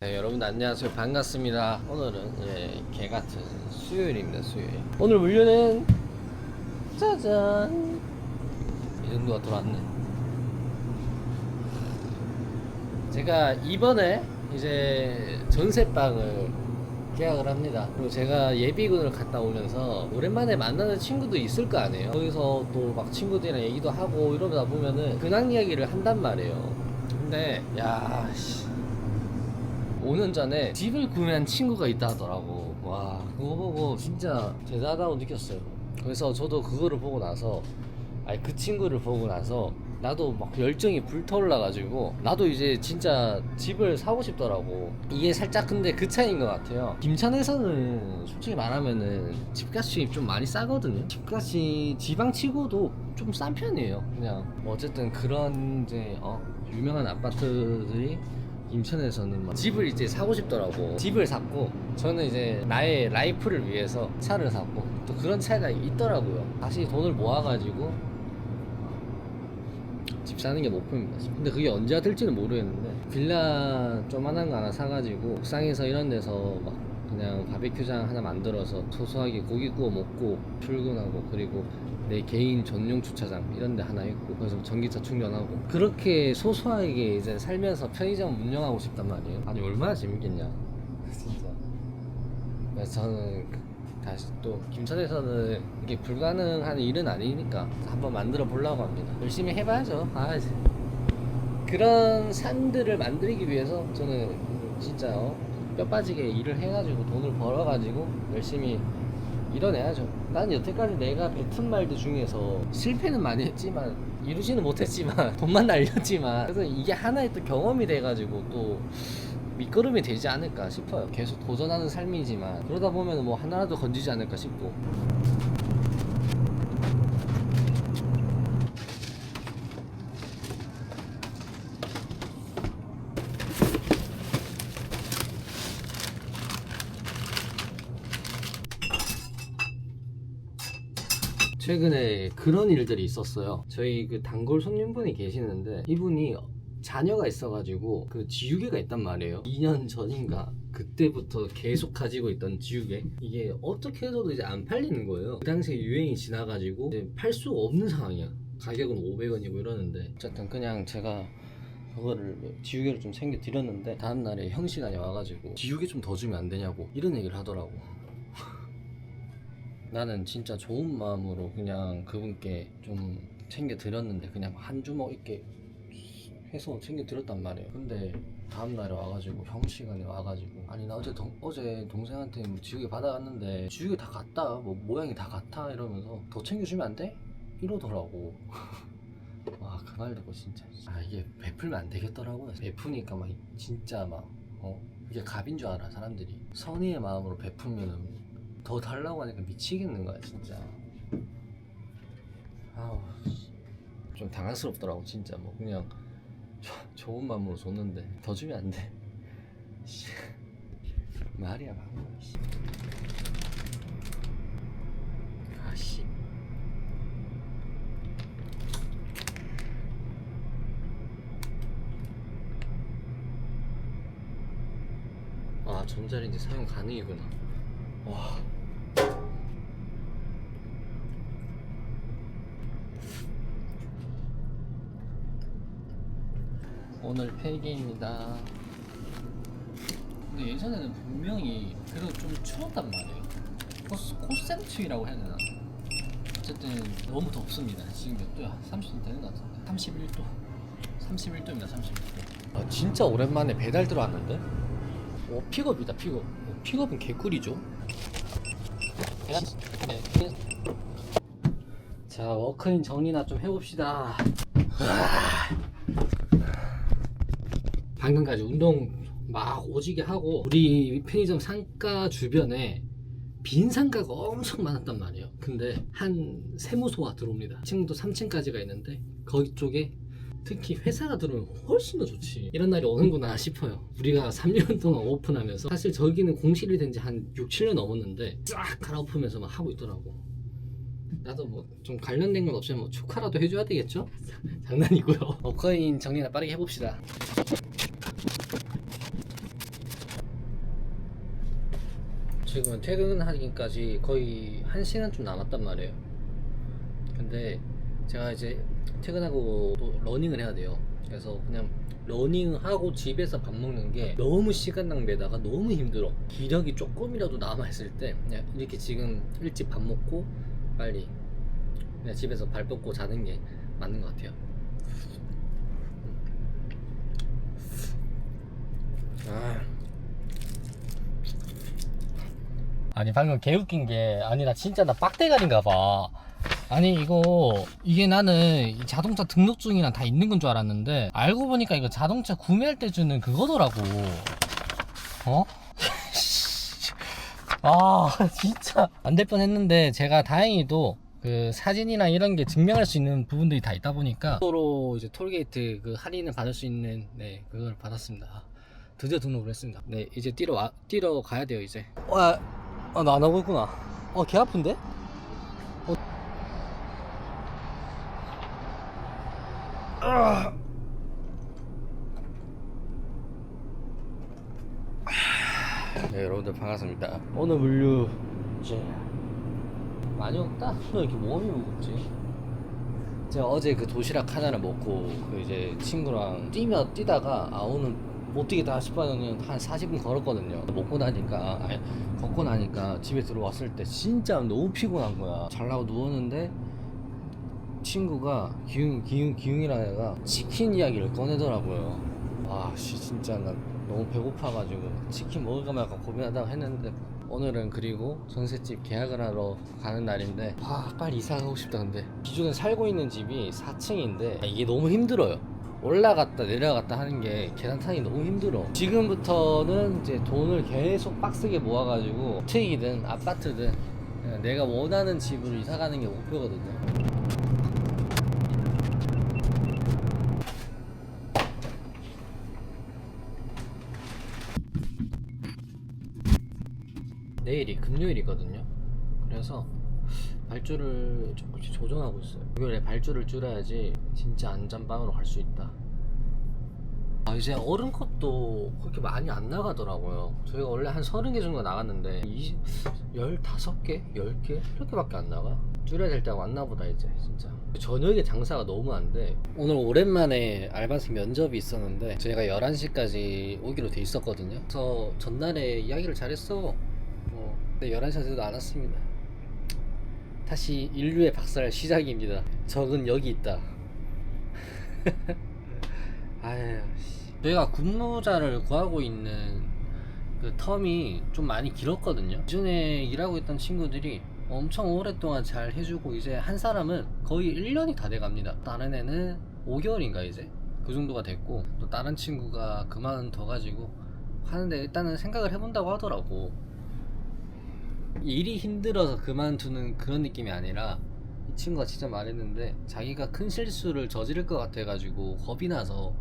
네, 여러분들 안녕하세요. 반갑습니다. 오늘은 예, 개 같은 수요일입니다. 수요일. 오늘 물류는 짜잔 이 정도가 들어왔네. 제가 이번에 이제 전세방을 계약을 합니다. 그리고 제가 예비군을 갔다 오면서 오랜만에 만나는 친구도 있을 거 아니에요. 거기서 또 막 친구들이랑 얘기도 하고 이러다 보면은 근황 이야기를 한단 말이에요. 근데 야 씨. 5년 전에 집을 구매한 친구가 있다 하더라고. 와, 그거 보고 진짜 대단하다고 느꼈어요. 그래서 저도 그거를 보고 나서, 아니, 그 친구를 보고 나서, 나도 막 열정이 불타올라가지고, 나도 이제 진짜 집을 사고 싶더라고. 이게 살짝 근데 그 차이인 것 같아요. 김천에서는 솔직히 말하면은 집값이 좀 많이 싸거든요. 집값이 지방치고도 좀 싼 편이에요. 그냥, 뭐 어쨌든 그런 이제, 어, 유명한 아파트들이 인천에서는 막 집을 이제 사고 싶더라고 집을 샀고 저는 이제 나의 라이프를 위해서 차를 샀고 또 그런 차이가 있더라고요 다시 돈을 모아가지고 집 사는 게 목표입니다. 근데 그게 언제가 될지는 모르겠는데 빌라 조만한 거 하나 사가지고 옥상에서 이런 데서 막 그냥 바베큐장 하나 만들어서 소소하게 고기 구워 먹고 출근하고 그리고 내 개인 전용 주차장 이런 데 하나 있고 그래서 전기차 충전하고 그렇게 소소하게 이제 살면서 편의점 운영하고 싶단 말이에요. 아니 얼마나 재밌겠냐. 진짜. 그래서 저는 그- 다시 또 김천에서는 이게 불가능한 일은 아니니까 한번 만들어 보려고 합니다. 열심히 해봐야죠. 아 이제. 그런 삶들을 만들기 위해서 저는 진짜 어, 뼈 빠지게 일을 해가지고 돈을 벌어가지고 열심히 이뤄내야죠. 난 여태까지 내가 뱉은 말들 중에서 실패는 많이 했지만 이루지는 못했지만 돈만 날렸지만 그래서 이게 하나의 또 경험이 돼가지고 또 밑거름이 되지 않을까 싶어요. 계속 도전하는 삶이지만 그러다 보면 뭐 하나라도 건지지 않을까 싶고 최근에 그런 일들이 있었어요. 저희 그 단골 손님분이 계시는데 이분이 자녀가 있어가지고 그 지우개가 있단 말이에요. 2년 전인가 그때부터 계속 가지고 있던 지우개 이게 어떻게 해서도 이제 안 팔리는 거예요. 그 당시에 유행이 지나가지고 이제 팔 수가 없는 상황이야. 가격은 500원이고 이러는데 어쨌든 그냥 제가 그거를 지우개를 좀 챙겨 드렸는데 다음날에 형 시간이 와가지고 지우개 좀 더 주면 안 되냐고 이런 얘기를 하더라고. 나는 진짜 좋은 마음으로 그냥 그분께 좀 챙겨 드렸는데 그냥 한 주먹 이렇게 해서 챙겨 드렸단 말이에요. 근데 다음 날에 와가지고 형 시간에 와가지고 아니 나 어제 동, 어제 동생한테 뭐 지우개 받아갔는데 지우개 다 같다 뭐 모양이 다 같아 이러면서 더 챙겨주면 안 돼? 이러더라고. 와 그 말 듣고 진짜 아 이게 베풀면 안 되겠더라고요. 베푸니까 막 진짜 막 어? 이게 갑인 줄 알아 사람들이 선의의 마음으로 베풀면은 더 달라고 하니까 미치겠는 거야 진짜. 아우 씨. 좀 당황스럽더라고 진짜. 뭐 그냥 조- 좋은 마음으로 줬는데 더 주면 안돼. 말이야 방금 씨. 아씨. 아 전자레인지 사용 가능이구나. 와 폐기입니다. 근데 예전에는 분명히 그래도 좀 추웠단 말이에요. 코스, 코센트이라고 해야 되나? 어쨌든 너무 덥습니다. 지금 몇 도야? 30도 되는 것 같은데. 31도. 31도입니다. 31도. 아, 진짜 오랜만에 배달 들어왔는데? 오 픽업이다 픽업. 오, 픽업은 개꿀이죠. 네. 자 워크인 정리나 좀 해봅시다. 방금까지 운동 막 오지게 하고 우리 편의점 상가 주변에 빈 상가가 엄청 많았단 말이에요. 근데 한 세무소가 들어옵니다. 지금도 3층까지가 있는데 거기 쪽에 특히 회사가 들어오면 훨씬 더 좋지. 이런 날이 오는구나 싶어요. 우리가 3년 동안 오픈하면서 사실 저기는 공실이 된 지 한 6, 7년 넘었는데 쫙 갈아엎으면서 막 하고 있더라고. 나도 뭐 좀 관련된 건 없지만 뭐 축하라도 해줘야 되겠죠? 장난이고요. 어커인 정리나 빠르게 해봅시다. 지금 퇴근하기까지 거의 1시간 좀 남았단 말이에요. 근데 제가 이제 퇴근하고 또 러닝을 해야 돼요. 그래서 그냥 러닝하고 집에서 밥 먹는 게 너무 시간 낭비에다가 너무 힘들어. 기력이 조금이라도 남아있을 때 그냥 이렇게 지금 일찍 밥 먹고 빨리 그냥 집에서 발 뻗고 자는 게 맞는 것 같아요. 아. 아니 방금 개웃긴 게 아니 나 진짜 나 빡대가리인가 봐. 아니 이거 이게 나는 이 자동차 등록증이랑 다 있는 건 줄 알았는데 알고 보니까 이거 자동차 구매할 때 주는 그거더라고. 어? 아 진짜. 안 될 뻔했는데 제가 다행히도 그 사진이나 이런 게 증명할 수 있는 부분들이 다 있다 보니까 서로 이제 톨게이트 그 할인을 받을 수 있는 네 그걸 받았습니다. 아, 드디어 등록을 했습니다. 네 이제 뛰러 와 뛰러 가야 돼요 이제. 와 아, 나 안 하고 있구나. 어, 개 아픈데? 어. 아. 네, 여러분들 반갑습니다. 오늘 물류 이제 많이 없다. 왜 이렇게 몸이 무겁지? 제가 어제 그 도시락 하나를 먹고 그 이제 친구랑 뛰며 뛰다가 아 오늘 못 뛰겠다 싶어서는 한 40분 걸었거든요. 먹고 나니까 아니 걷고 나니까 집에 들어왔을 때 진짜 너무 피곤한 거야. 잘라고 누웠는데 친구가 기웅 기웅 기웅이라는 애가 치킨 이야기를 꺼내더라고요. 와씨 진짜 나 너무 배고파가지고 치킨 먹을까 말까 고민하다가 했는데 오늘은 그리고 전셋집 계약을 하러 가는 날인데 아 빨리 이사 가고 싶다 근데 기존에 살고 있는 집이 4층인데 이게 너무 힘들어요 올라갔다 내려갔다 하는 게 계단 타기 너무 힘들어 지금부터는 이제 돈을 계속 빡세게 모아가지고 주택이든 아파트든 내가 원하는 집으로 이사 가는 게 목표거든요 내일이 금요일이거든요. 그래서 발주를 조금씩 조정하고 있어요. 금요일에 발주를 줄여야지 진짜 안전빵으로 갈 수 있다. 아, 이제 컷도 그렇게 많이 안 나가더라고요. 저희가 원래 한 30개 정도 나갔는데 20, 15개? 10개? 이렇게밖에 안 나가. 줄여야 될 때가 왔나 보다 이제 진짜. 저녁에 장사가 너무 안 돼. 오늘 오랜만에 알바생 면접이 있었는데 저희가 11시까지 오기로 돼 있었거든요. 그래서 전날에 이야기를 잘했어. 어, 근데 11시가 돼도 안 왔습니다. 다시 인류의 박살 시작입니다. 적은 여기 있다. 아유, 씨. 저희가 근무자를 구하고 있는 그 텀이 좀 많이 길었거든요. 기존에 일하고 있던 친구들이 엄청 오랫동안 잘 해주고 이제 한 사람은 거의 1년이 다 돼갑니다. 다른 애는 5개월인가 이제 그 정도가 됐고 또 다른 친구가 그만둬가지고 하는데 일단은 생각을 해본다고 하더라고. 일이 힘들어서 그만두는 그런 느낌이 아니라 이 친구가 진짜 말했는데 자기가 큰 실수를 저지를 것 같아가지고 겁이 나서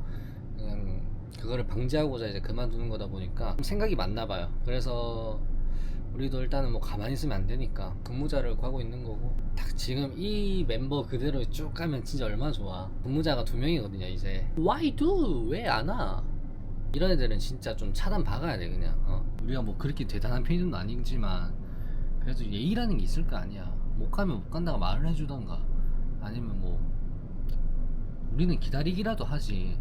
그냥 그거를 방지하고자 이제 그만두는 거다 보니까 좀 생각이 많나 봐요. 그래서 우리도 일단은 뭐 가만히 있으면 안 되니까 근무자를 구하고 있는 거고 딱 지금 이 멤버 그대로 쭉 가면 진짜 얼마나 좋아. 근무자가 두 명이거든요 이제. Why do? 왜 안 와? 이런 애들은 진짜 좀 차단 박아야 돼 그냥. 어. 우리가 뭐 그렇게 대단한 편의점도 아니지만 그래도 예의라는 게 있을 거 아니야. 못 가면 못 간다고 말을 해주던가 아니면 뭐 우리는 기다리기라도 하지.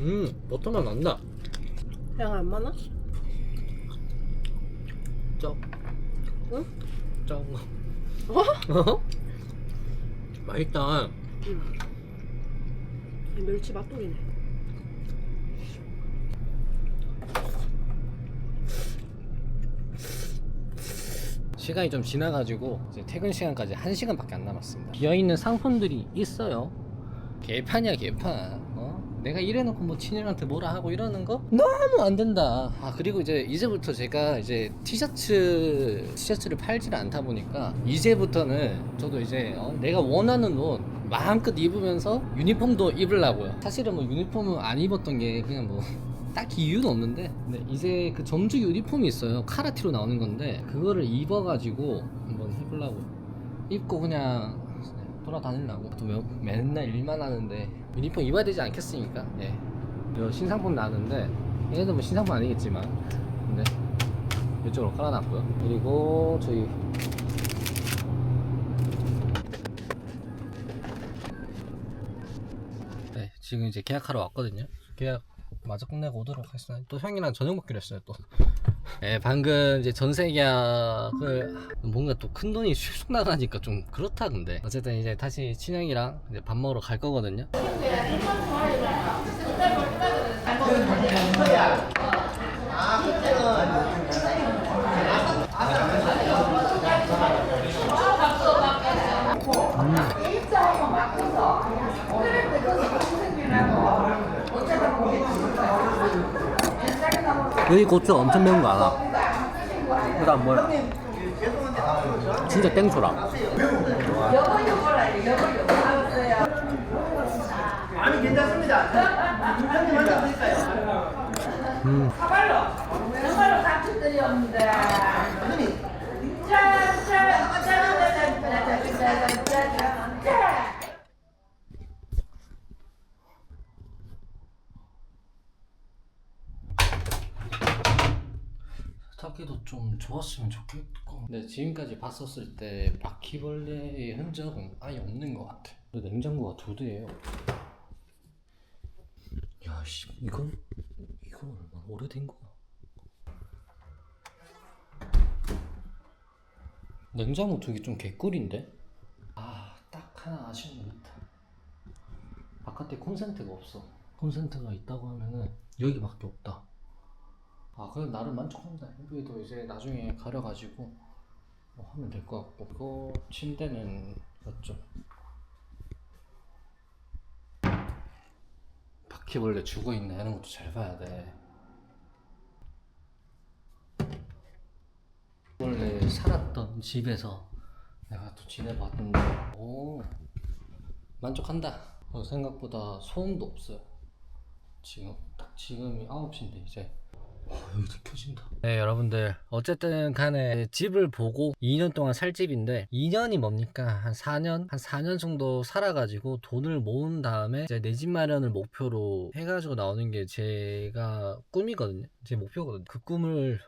음, 버터맛 난다. 향안 많아? 쩍, 응? 쩍. 어? 어? 맛있다. 응. 이 멸치 맛돌이네. 시간이 좀 지나가지고 이제 퇴근 시간까지 1시간밖에 안 남았습니다. 비어있는 상품들이 있어요. 개판이야 개판. 어? 내가 이래놓고 뭐 친일한테 뭐라 하고 이러는 거 너무 안 된다. 아 그리고 이제 이제부터 제가 이제 티셔츠 티셔츠를 팔지를 않다 보니까 이제부터는 저도 이제 어, 내가 원하는 옷 마음껏 입으면서 유니폼도 입으려고요. 사실은 뭐 유니폼은 안 입었던 게 그냥 뭐 딱히 이유는 없는데. 근데 이제 그 점주 유니폼이 있어요. 카라티로 나오는 건데 그거를 입어가지고 한번 해보려고. 입고 그냥 돌아다니려고. 또 매- 맨날 일만 하는데 유니폼 입어야 되지 않겠습니까? 예. 요 신상품 나왔는데 얘네들 뭐 신상품 아니겠지만. 근데 이쪽으로 깔아놨고요. 그리고 저희 네 지금 이제 계약하러 왔거든요. 계약 마저 끝내고 오도록 하겠습니다. 또 형이랑 저녁 먹기로 했어요 또. 네, 방금 이제 전세 계약을 뭔가 또 큰 돈이 슉슉 나가니까 좀 그렇다 근데. 어쨌든 이제 다시 친형이랑 이제 밥 먹으러 갈 거거든요 여기 고추 엄청 매운 거 알아? 그다음 뭐야? 진짜 땡초라. 아니 괜찮습니다. 한입 먼저 드릴까요? 음. 정말로 감축들이 없는데. 짜짜짜짜짜짜짜짜짜짜짜. 타기도 좀 좋았으면 좋겠고. 근데 지금까지 봤었을 때 바퀴벌레의 흔적은 아예 없는 것 같아. 근데 냉장고가 두 대예요. 야, 씨, 이건 이건 얼마나 오래된 거야? 냉장고 두 개 좀 개꿀인데? 아, 딱 하나 아쉬운 거 있다. 바깥에 콘센트가 없어. 콘센트가 있다고 하면은 여기밖에 없다. 아, 그래 나름 만족합니다. 여기도 이제 나중에 가려가지고 뭐 하면 될 것 같고. 이거 침대는 맞죠? 바퀴벌레 죽어 있나 이런 것도 잘 봐야 돼. 원래 살았던 집에서 내가 또 지내봤는데, 오 만족한다. 어, 생각보다 소음도 없어요. 지금 딱 지금이 9시인데 이제 와, 여기도 켜진다. 네, 여러분들. 어쨌든 간에 집을 보고 2년 동안 살 집인데 2년이 뭡니까? 한 4년? 한 4년 정도 살아가지고 돈을 모은 다음에 이제 내 집 마련을 목표로 해가지고 나오는 게 제가 꿈이거든요. 제 목표거든요. 그 꿈을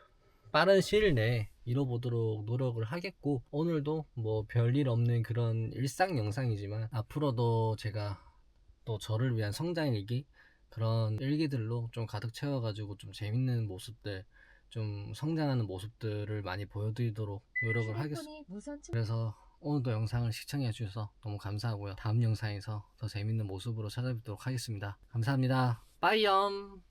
빠른 시일 내에 이뤄보도록 노력을 하겠고 오늘도 뭐 별일 없는 그런 일상 영상이지만 앞으로도 제가 또 저를 위한 성장 일기 그런 일기들로 좀 가득 채워가지고 좀 재밌는 모습들 좀 성장하는 모습들을 많이 보여드리도록 노력을 하겠습니다. 그래서 오늘도 영상을 시청해 주셔서 너무 감사하고요. 다음 영상에서 더 재밌는 모습으로 찾아뵙도록 하겠습니다. 감사합니다. 빠이염